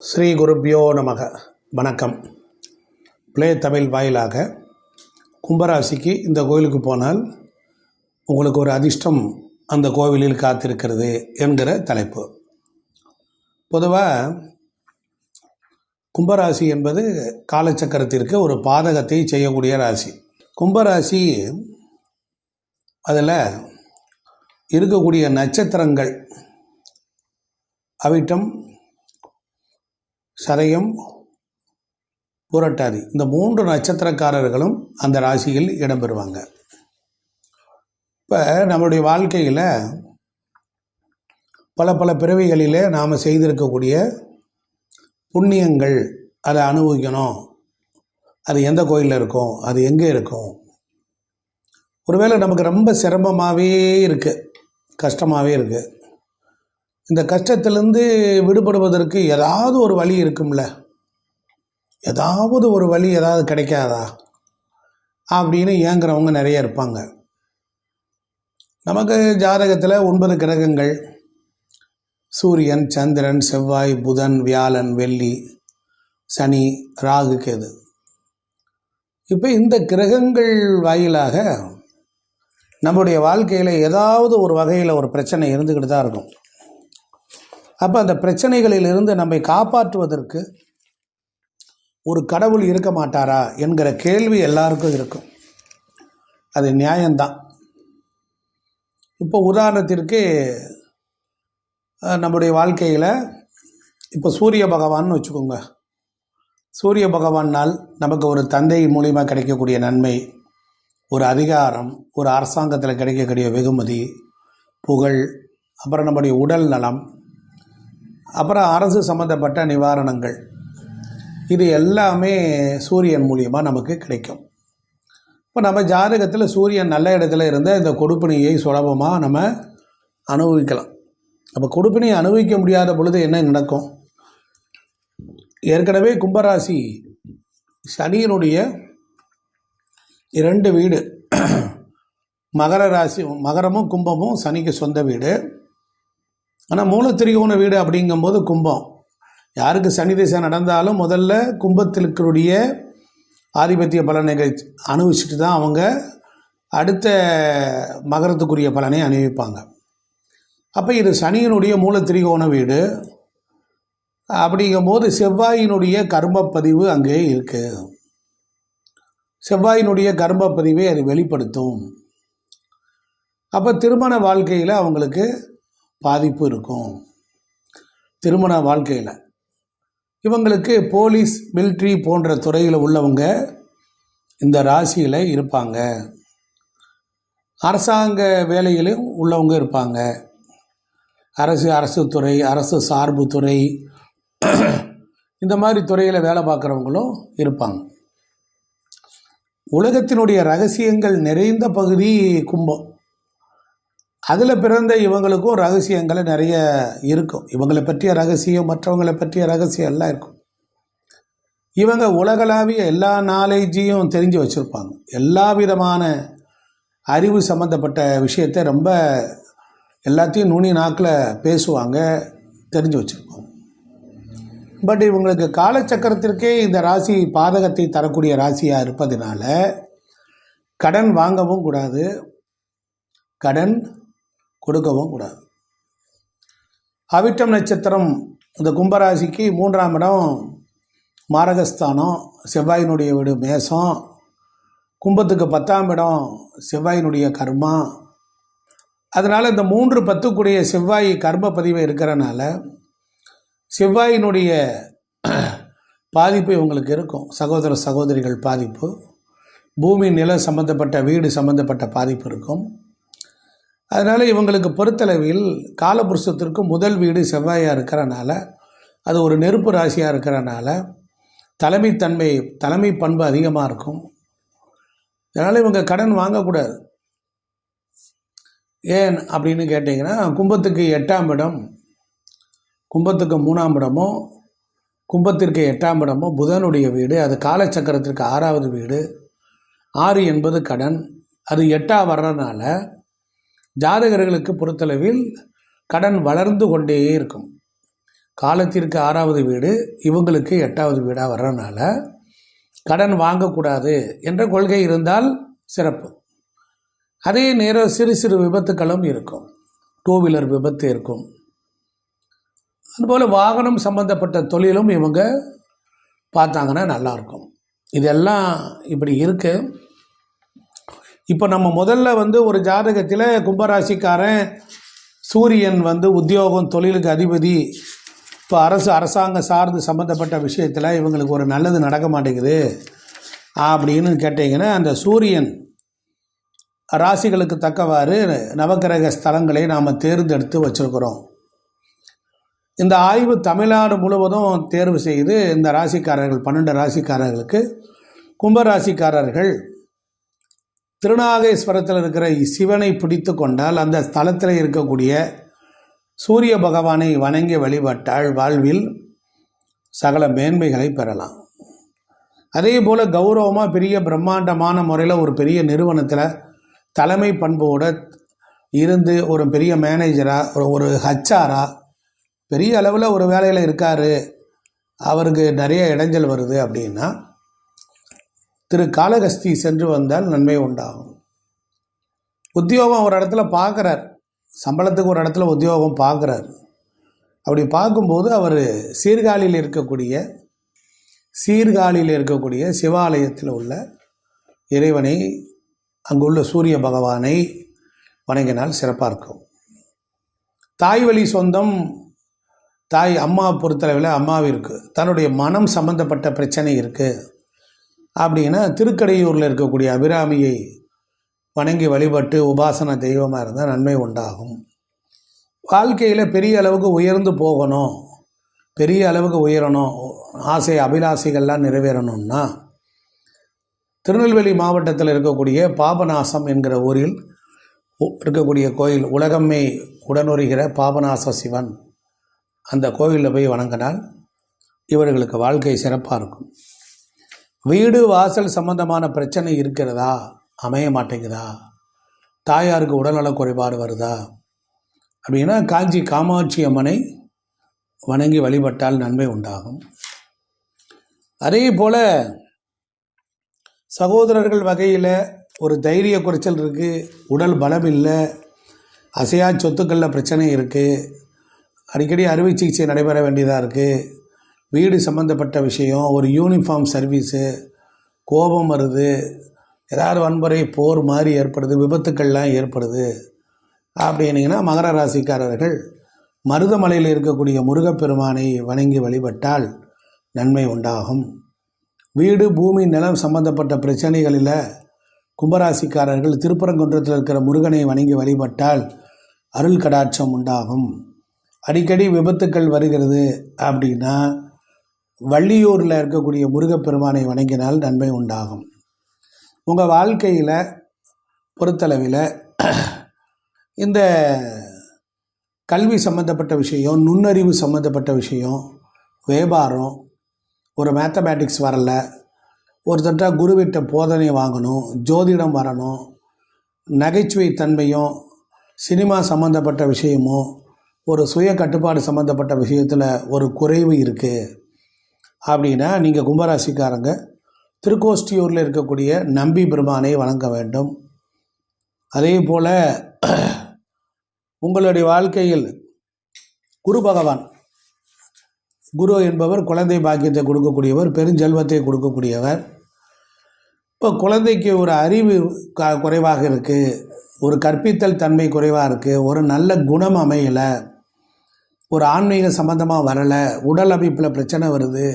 ஸ்ரீ குருப்பியோ நமக. வணக்கம். பிளே தமிழ் வாயிலாக கும்பராசிக்கு இந்த கோயிலுக்கு போனால் உங்களுக்கு ஒரு அதிர்ஷ்டம் அந்த கோவிலில் காத்திருக்கிறது என்கிற தலைப்பு. பொதுவாக கும்பராசி என்பது காலச்சக்கரத்திற்கு ஒரு பாதகத்தை செய்யக்கூடிய ராசி. கும்பராசி அதில் இருக்கக்கூடிய நட்சத்திரங்கள் அவிட்டம் சதயம் புரட்டாதி. இந்த மூன்று நட்சத்திரக்காரர்களும் அந்த ராசியில் இடம்பெறுவாங்க. இப்போ நம்மளுடைய வாழ்க்கையில் பல பல பிறவிகளிலே நாம் செய்திருக்கக்கூடிய புண்ணியங்கள் அதை அனுபவிக்கணும். அது எந்த கோயிலில் இருக்கும்? அது எங்கே இருக்கும்? ஒருவேளை நமக்கு ரொம்ப சிரமமாகவே இருக்குது கஷ்டமாகவே இருக்குது இந்த கஷ்டத்திலேருந்து விடுபடுவதற்கு ஏதாவது ஒரு வழி இருக்கும்ல. ஏதாவது ஒரு வழி ஏதாவது கிடைக்காதா? அப்படின்னு ஏங்குறவங்க நிறைய இருப்பாங்க. நமக்கு ஜாதகத்தில் ஒன்பது கிரகங்கள். சூரியன் சந்திரன் செவ்வாய் புதன் வியாழன் வெள்ளி சனி ராகு கேது. இப்போ இந்த கிரகங்கள் வாயிலாக நம்முடைய வாழ்க்கையில் ஏதாவது ஒரு வகையில் ஒரு பிரச்சனை இருந்துக்கிட்டு தான் இருக்கும். அப்போ அந்த பிரச்சனைகளிலிருந்து நம்மை காப்பாற்றுவதற்கு ஒரு கடவுள் இருக்க மாட்டாரா என்கிற கேள்வி எல்லாருக்கும் இருக்கும். அது நியாயம்தான். இப்போ உதாரணத்திற்கு நம்முடைய வாழ்க்கையில் இப்போ சூரிய பகவான் வச்சுக்கோங்க. சூரிய பகவானால் நமக்கு ஒரு தந்தை மூலிமா கிடைக்கக்கூடிய நன்மை ஒரு அதிகாரம் ஒரு அரசாங்கத்தில் கிடைக்கக்கூடிய வெகுமதி புகழ் அப்புறம் நம்முடைய உடல் நலம் அப்புறம் அரசு சம்மந்தப்பட்ட நிவாரணங்கள். இது எல்லாமே சூரியன் மூலியமாக நமக்கு கிடைக்கும். இப்போ நம்ம ஜாதகத்தில் சூரியன் நல்ல இடத்துல இருந்தால் இந்த கொடுப்பினையை சுலபமாக நம்ம அனுபவிக்கலாம். அப்போ கொடுப்பினியை அனுபவிக்க முடியாத பொழுது என்ன நடக்கும்? ஏற்கனவே கும்பராசி சனியினுடைய இரண்டு வீடு. மகர ராசி மகரமும் கும்பமும் சனிக்கு சொந்த வீடு. ஆனால் மூலத்திரிகோண வீடு அப்படிங்கும்போது கும்பம். யாருக்கு சனி திசை நடந்தாலும் முதல்ல கும்பத்திற்குடைய ஆதிபத்திய பலனை அனுபவிச்சுட்டு தான் அவங்க அடுத்த மகரத்துக்குரிய பலனை அனுபவிப்பாங்க. அப்போ இது சனியினுடைய மூலத்திரிகோண வீடு. அப்படிங்கும்போது செவ்வாயினுடைய கர்மப்பதிவு அங்கே இருக்குது செவ்வாயினுடைய கர்மப்பதிவை அது வெளிப்படுத்தும். அப்போ திருமண வாழ்க்கையில் அவங்களுக்கு பாதிப்பு இருக்கும். திருமண வாழ்க்கையில். இவங்களுக்கு போலீஸ் மிலிட்ரி போன்ற துறையில் உள்ளவங்க இந்த ராசியில் இருப்பாங்க. அரசாங்க வேலையிலும் உள்ளவங்க இருப்பாங்க. அரசு அரசு துறை அரசு சார்பு துறை இந்த மாதிரி துறையில் வேலை பார்க்குறவங்களும் இருப்பாங்க. உலகத்தினுடைய ரகசியங்கள் நிறைந்த பகுதி கும்பம். அதில் பிறந்த இவங்களுக்கும் ரகசியங்கள் நிறைய இருக்கும். இவங்களை பற்றிய ரகசியம் மற்றவங்களை பற்றிய ரகசியம் எல்லாம் இருக்கும். இவங்க உலகளாவிய எல்லா நாலேஜையும் தெரிஞ்சு வச்சுருப்பாங்க. எல்லா விதமான அறிவு சம்மந்தப்பட்ட விஷயத்தை ரொம்ப எல்லாத்தையும் நுனி நாக்கில் பேசுவாங்க தெரிஞ்சு வச்சுருப்பாங்க. பட் இவங்களுக்கு காலச்சக்கரத்திற்கே இந்த ராசி பாதகத்தை தரக்கூடிய ராசியாக இருப்பதனால கடன் வாங்கவும் கூடாது. கடன் கொடுக்கவும் கூடாது. அவிட்டம் நட்சத்திரம் இந்த கும்பராசிக்கு மூன்றாம் இடம் மாரகஸ்தானம் செவ்வாயினுடைய வீடு மேசம் கும்பத்துக்கு பத்தாம் இடம் செவ்வாயினுடைய கர்மா. அதனால் இந்த மூன்று பத்துக்குடைய செவ்வாய் கர்ம பதிவு இருக்கிறனால செவ்வாயினுடைய பாதிப்பு இவங்களுக்கு இருக்கும். சகோதர சகோதரிகள் பாதிப்பு. பூமி நில சம்பந்தப்பட்ட வீடு சம்பந்தப்பட்ட பாதிப்பு இருக்கும். அதனால் இவங்களுக்கு பொறுத்தளவில் காலபுருஷத்திற்கு முதல் வீடு செவ்வாயாக இருக்கிறனால அது ஒரு நெருப்பு ராசியாக இருக்கிறனால தலைமைத்தன்மை தலைமை பண்பு அதிகமாக இருக்கும். அதனால் இவங்க கடன் வாங்கக்கூடாது. ஏன் அப்படின்னு கேட்டிங்கன்னா கும்பத்துக்கு எட்டாம் இடம் கும்பத்துக்கு மூணாம் இடமோ கும்பத்திற்கு எட்டாம் இடமோ புதனுடைய வீடு அது காலச்சக்கரத்திற்கு ஆறாவது வீடு. ஆறு என்பது கடன். அது எட்டாக வர்றதுனால ஜாதகர்களுக்கு பொறுத்தளவில் கடன் வளர்ந்து கொண்டே இருக்கும். காலத்திற்கு ஆறாவது வீடு இவங்களுக்கு எட்டாவது வீடாக வர்றதுனால கடன் வாங்கக்கூடாது என்ற கொள்கை இருந்தால் சிறப்பு. அதே நேரம் சிறு சிறு விபத்துக்களும் இருக்கும். டூ வீலர் விபத்து இருக்கும். அதுபோல் வாகனம் சம்பந்தப்பட்ட தொழிலும் இவங்க பார்த்தாங்கன்னா நல்லாயிருக்கும் இதெல்லாம் இப்படி இருக்குது இப்போ நம்ம முதல்ல வந்து ஒரு ஜாதகத்தில் கும்பராசிக்காரன் சூரியன் வந்து உத்தியோகம் தொழிலுக்கு அதிபதி இப்போ அரசு அரசாங்கம் சார்ந்து சம்மந்தப்பட்ட விஷயத்தில் இவங்களுக்கு ஒரு நல்லது நடக்க மாட்டேங்குது. அப்படின்னு கேட்டிங்கன்னா அந்த சூரியன் ராசிகளுக்கு தக்கவாறு நவக்கிரக ஸ்தலங்களை நாம் தேர்ந்தெடுத்து வச்சுருக்கிறோம். இந்த ஆய்வு தமிழ்நாடு முழுவதும் தேர்வு செய்து இந்த ராசிக்காரர்கள் பன்னெண்டு ராசிக்காரர்களுக்கு கும்பராசிக்காரர்கள் திருநாகேஸ்வரத்தில் இருக்கிற சிவனை பிடித்து கொண்டால் அந்த ஸ்தலத்தில் இருக்கக்கூடிய சூரிய பகவானை வணங்கி வழிபட்டால் வாழ்வில் சகல மேன்மைகளை பெறலாம். அதே போல் கௌரவமாக பெரிய பிரம்மாண்டமான முறையில் ஒரு பெரிய நிறுவனத்தில் தலைமை பண்போடு இருந்து ஒரு பெரிய மேனேஜராக ஒரு ஒரு ஹச்ஆராக பெரிய அளவில் ஒரு வேலையில் இருக்கார். அவருக்கு நிறைய இடைஞ்சல் வருது அப்படின்னா திரு காளகஸ்தி சென்று வந்தால் நன்மை உண்டாகும். உத்தியோகம் ஒரு இடத்துல பார்க்குறார். சம்பளத்துக்கு ஒரு இடத்துல உத்தியோகம் பார்க்குறார். அப்படி பார்க்கும்போது அவர் சீர்காழியில் இருக்கக்கூடிய சீர்காழியில் இருக்கக்கூடிய சிவாலயத்தில் உள்ள இறைவனை அங்குள்ள சூரிய பகவானை வணங்கினால் சிறப்பாக இருக்கும் தாய் வழி சொந்தம் தாய் அம்மா பொறுத்தளவில் அம்மாவிற்கு தன்னுடைய மனம் சம்பந்தப்பட்ட பிரச்சனை இருக்குது அப்படின்னா திருக்கடையூரில் இருக்கக்கூடிய அபிராமியை வணங்கி வழிபட்டு உபாசன தெய்வமாக இருந்தால் நன்மை உண்டாகும். வாழ்க்கையில் பெரிய அளவுக்கு உயர்ந்து போகணும். பெரிய அளவுக்கு உயரணும். ஆசை அபிலாசைகள்லாம் நிறைவேறணும்னா திருநெல்வேலி மாவட்டத்தில் இருக்கக்கூடிய பாபநாசம் என்கிற ஊரில் இருக்கக்கூடிய கோயில் உலகம்மை உடனுறுகிற பாபநாச சிவன் அந்த கோயிலில் போய் வணங்கினால் இவர்களுக்கு வாழ்க்கை சிறப்பாக இருக்கும். வீடு வாசல் சம்பந்தமான பிரச்சனை இருக்கிறதா? அமைய மாட்டேங்குதா? தாயாருக்கு உடல்நல குறைபாடு வருதா? அப்படின்னா காஞ்சி காமாட்சி அம்மனை வணங்கி வழிபட்டால் நன்மை உண்டாகும். அதே போல் சகோதரர்கள் வகையில் ஒரு தைரிய குறைச்சல் இருக்குது உடல் பலம் இல்லை அசையா சொத்துக்களில் பிரச்சனை இருக்குது அடிக்கடி அறுவை சிகிச்சை நடைபெற வேண்டியதாக இருக்குது வீடு சம்மந்தப்பட்ட விஷயம் ஒரு யூனிஃபார்ம் சர்வீஸு கோபம் வருது ஏதாவது வன்முறை போர் மாதிரி ஏற்படுது விபத்துக்கள்லாம் ஏற்படுது. அப்படின்னீங்கன்னா மகர ராசிக்காரர்கள் மருதமலையில் இருக்கக்கூடிய முருகப்பெருமானை வணங்கி வழிபட்டால் நன்மை உண்டாகும். வீடு பூமி நிலம் சம்பந்தப்பட்ட பிரச்சனைகளில் கும்பராசிக்காரர்கள் திருப்பரங்குன்றத்தில் இருக்கிற முருகனை வணங்கி வழிபட்டால் அருள் கடாட்சம் உண்டாகும். அடிக்கடி விபத்துக்கள் வருகிறது அப்படின்னா வள்ளியூரில் இருக்கக்கூடிய முருகப்பெருமானை வணங்கினால் நன்மை உண்டாகும். உங்கள் வாழ்க்கையில் பொறுத்தளவில் இந்த கல்வி சம்மந்தப்பட்ட விஷயம் நுண்ணறிவு சம்மந்தப்பட்ட விஷயம் வியாபாரம் ஒரு மேத்தமேட்டிக்ஸ் வரல ஒருத்தட்ட குருவிட்ட போதனை வாங்கணும் ஜோதிடம் வரணும் நகைச்சுவை தன்மையும் சினிமா சம்மந்தப்பட்ட விஷயமும் ஒரு சுய கட்டுப்பாடு சம்மந்தப்பட்ட விஷயத்தில் ஒரு குறைவு இருக்குது அப்படின்னா நீங்கள் கும்பராசிக்காரங்க திருக்கோஷ்டியூரில் இருக்கக்கூடிய நம்பி பெருமானை வணங்க வேண்டும். அதே போல் உங்களுடைய வாழ்க்கையில் குரு பகவான் குரு என்பவர் குழந்தை பாக்கியத்தை கொடுக்கக்கூடியவர் பெருஞ்செல்வத்தை கொடுக்கக்கூடியவர். இப்போ குழந்தைக்கு ஒரு அறிவு க குறைவாக இருக்குது ஒரு கற்பித்தல் தன்மை குறைவாக இருக்குது ஒரு நல்ல குணம் அமையலை ஒரு ஆன்மீக சம்மந்தமாக வரலை உடல் அமைப்பில் பிரச்சனை வருது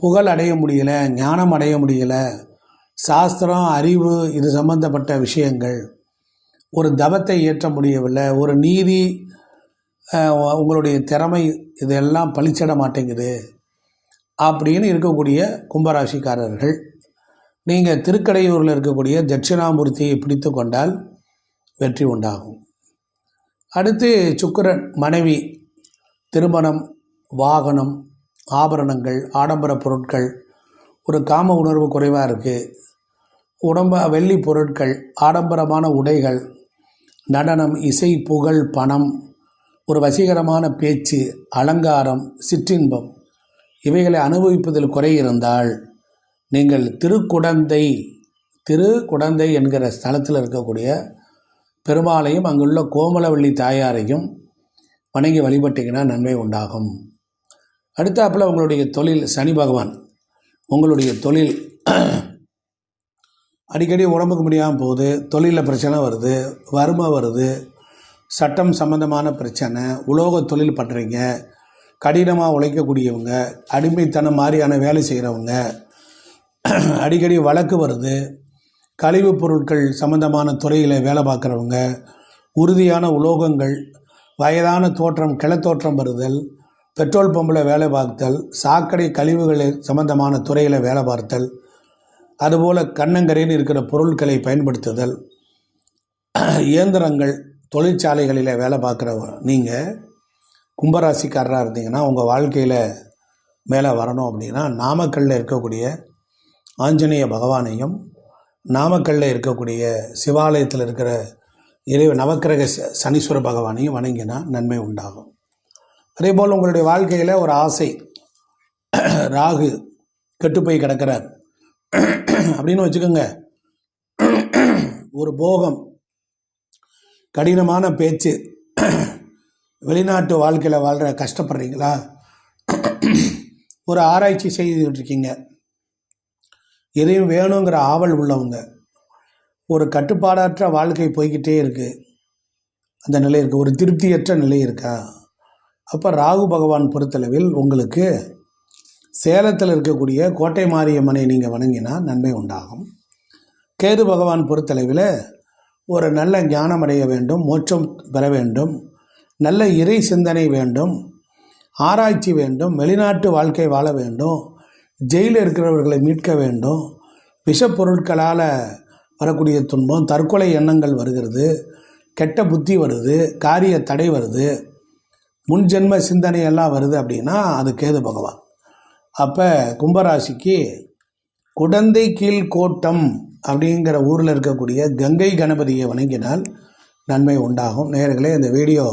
புகழ் அடைய முடியல ஞானம் அடைய முடியலை சாஸ்திரம் அறிவு இது சம்பந்தப்பட்ட விஷயங்கள். ஒரு தவத்தை ஏற்ற முடியவில்லை ஒரு நீதி உங்களுடைய திறமை இதெல்லாம் பளிச்சிட மாட்டேங்குது அப்படின்னு இருக்கக்கூடிய கும்பராசிக்காரர்கள் நீங்கள் திருக்கடையூரில் இருக்கக்கூடிய தட்சிணாமூர்த்தியை பிடித்து கொண்டால் வெற்றி உண்டாகும். அடுத்து சுக்கரன் மனைவி திருமணம் வாகனம் ஆபரணங்கள் ஆடம்பர பொருட்கள் ஒரு காம உணர்வு குறைவாக இருக்குது உடம்ப வெள்ளி பொருட்கள் ஆடம்பரமான உடைகள் நடனம் இசை புகழ் பணம் ஒரு வசீகரமான பேச்சு அலங்காரம் சிற்றின்பம் இவைகளை அனுபவிப்பதில் குறை இருந்தால் நீங்கள் திருக்குடந்தை திருக்குடந்தை என்கிற ஸ்தலத்தில் இருக்கக்கூடிய பெருமாளையும் அங்குள்ள கோமலவள்ளி தாயாரையும் வணங்கி வழிபட்டீங்கன்னா நன்மை உண்டாகும். அடுத்தாப்புல உங்களுடைய தொழில் சனி பகவான். உங்களுடைய தொழில் அடிக்கடி உடம்புக்கு முடியாமல் போகுது தொழிலில் பிரச்சனை வருது வறுமை வருது சட்டம் சம்பந்தமான பிரச்சனை உலோக தொழில் பண்ணுறீங்க கடினமாக உழைக்கக்கூடியவங்க அடிமைத்தனம் மாதிரியான வேலை செய்கிறவங்க அடிக்கடி வழக்கு வருது கழிவுப் பொருட்கள் சம்பந்தமான துறையில் வேலை பார்க்குறவங்க உறுதியான உலோகங்கள் வயதான தோற்றம் கிளத்தோற்றம் வருதல் பெட்ரோல் பம்பில் வேலை பார்த்தல் சாக்கடை கழிவுகள் சம்பந்தமான துறையில் வேலை பார்த்தல் அதுபோல் கண்ணங்கரைன்னு இருக்கிற பொருட்களை பயன்படுத்துதல். இயந்திரங்கள் தொழிற்சாலைகளில் வேலை பார்க்குற நீங்கள் கும்பராசிக்காரராக இருந்தீங்கன்னா உங்கள் வாழ்க்கையில் மேலே வரணும் அப்படின்னா நாமக்கல்லில் இருக்கக்கூடிய ஆஞ்சநேய பகவானையும் நாமக்கல்லில் இருக்கக்கூடிய சிவாலயத்தில் இருக்கிற இறை நவக்கிரக சனீஸ்வர பகவானையும் வணங்கினா நன்மை உண்டாகும். அதே போல் உங்களுடைய வாழ்க்கையில் ஒரு ஆசை ராகு கெட்டு போய் கிடக்கிறார். அப்படின்னு வச்சுக்கோங்க. ஒரு போகம் கடினமான பேச்சு வெளிநாட்டு வாழ்க்கையில் வாழ்கிற கஷ்டப்படுறீங்களா? ஒரு ஆராய்ச்சி செய்துக்கிட்டு இருக்கீங்க. எதையும் வேணுங்கிற ஆவல் உள்ளவங்க ஒரு கட்டுப்பாடற்ற வாழ்க்கை போய்கிட்டே இருக்குது அந்த நிலை இருக்குது ஒரு திருப்தியற்ற நிலை இருக்கா? அப்போ ராகு பகவான் பொறுத்தளவில் உங்களுக்கு சேலத்தில் இருக்கக்கூடிய கோட்டை மாரியம்மனை நீங்கள் வணங்கினா நன்மை உண்டாகும். கேது பகவான் பொறுத்தளவில் ஒரு நல்ல ஞானம் அடைய வேண்டும் மோட்சம் பெற வேண்டும் நல்ல இறை சிந்தனை வேண்டும் ஆராய்ச்சி வேண்டும் வெளிநாட்டு வாழ்க்கை வாழ வேண்டும் ஜெயிலில் இருக்கிறவர்களை மீட்க வேண்டும் விஷப்பொருட்களால் வரக்கூடிய துன்பம் தற்கொலை எண்ணங்கள் வருகிறது கெட்ட புத்தி வருது காரிய தடை வருது முன்ஜென்ம சிந்தனை எல்லாம் வருது அப்படின்னா அது கேது பகவான். அப்போ கும்பராசிக்கு குடந்தை கீழ் கோட்டம் அப்படிங்கிற ஊரில் இருக்கக்கூடிய கங்கை கணபதியை வணங்கினால் நன்மை உண்டாகும். நேர்களே இந்த வீடியோ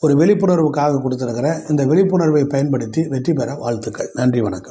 ஒரு விழிப்புணர்வுக்காக கொடுத்துருக்கிறேன். இந்த விழிப்புணர்வை பயன்படுத்தி வெற்றி பெற வாழ்த்துக்கள். நன்றி வணக்கம்.